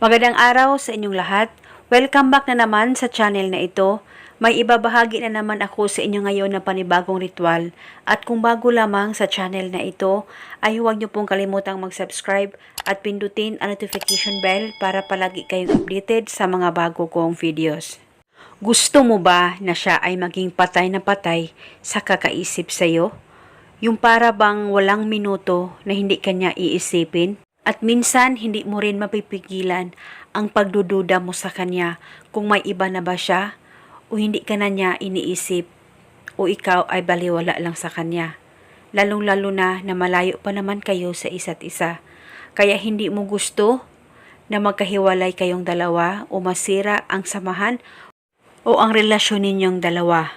Magandang araw sa inyong lahat. Welcome back na naman sa channel na ito. May ibabahagi na naman ako sa inyo ngayon na panibagong ritual. At kung bago lamang sa channel na ito, ay huwag niyo pong kalimutang mag-subscribe at pindutin ang notification bell para palagi kayong updated sa mga bago kong videos. Gusto mo ba na siya ay maging patay na patay sa kakaisip sa iyo? Yung para bang walang minuto na hindi kanya iisipin? At minsan hindi mo rin mapipigilan ang pagdududa mo sa kanya kung may iba na ba siya o hindi ka na niya iniisip o ikaw ay baliwala lang sa kanya. Lalong-lalo na na malayo pa naman kayo sa isa't isa. Kaya hindi mo gusto na magkahiwalay kayong dalawa o masira ang samahan o ang relasyon ninyong dalawa.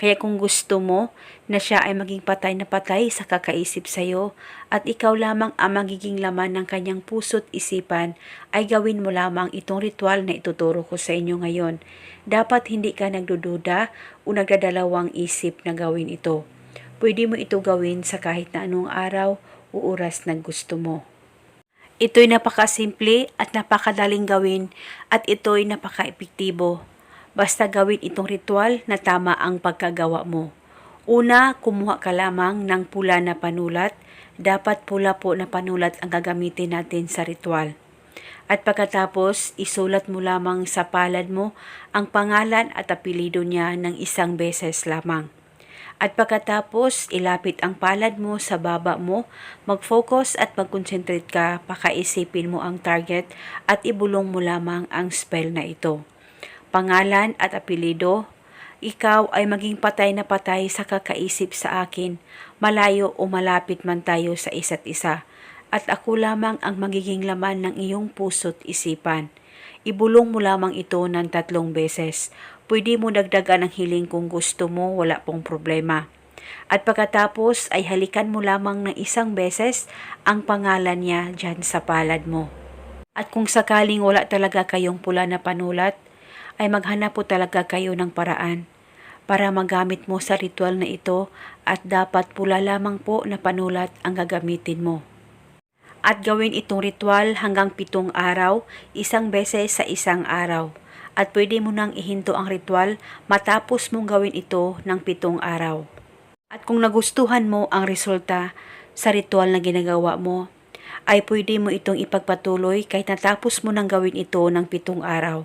Kaya kung gusto mo na siya ay maging patay na patay sa kakaisip sa iyo at ikaw lamang ang magiging laman ng kanyang puso't isipan, ay gawin mo lamang itong ritual na ituturo ko sa inyo ngayon. Dapat hindi ka nagdududa o nagdadalawang isip na gawin ito. Pwede mo ito gawin sa kahit na anong araw o oras na gusto mo. Ito'y napakasimple at napakadaling gawin at ito'y napaka-epektibo. Basta gawin itong ritual na tama ang pagkagawa mo. Una, kumuha ka lamang ng pula na panulat. Dapat pula po na panulat ang gagamitin natin sa ritual. At pagkatapos, isulat mo lamang sa palad mo ang pangalan at apelido niya ng isang beses lamang. At pagkatapos, ilapit ang palad mo sa baba mo, mag-focus at mag-concentrate ka, pakaisipin mo ang target at ibulong mo lamang ang spell na ito pangalan at apelido, ikaw ay maging patay na patay sa kakaisip sa akin, malayo o malapit man tayo sa isa't isa, at ako lamang ang magiging laman ng iyong puso't isipan. Ibulong mo lamang ito ng tatlong beses. Pwede mo dagdagan ang hiling kung gusto mo, wala pong problema. At pagkatapos ay halikan mo lamang ng isang beses ang pangalan niya dyan sa palad mo. At kung sakaling wala talaga kayong pula na panulat, ay maghanap po talaga kayo ng paraan para magamit mo sa ritual na ito at dapat pula lamang po na panulat ang gagamitin mo. At gawin itong ritual hanggang pitong araw, isang beses sa isang araw. At pwede mo nang ihinto ang ritual matapos mong gawin ito ng pitong araw. At kung nagustuhan mo ang resulta sa ritual na ginagawa mo, ay pwede mo itong ipagpatuloy kahit natapos mo nang gawin ito ng pitong araw.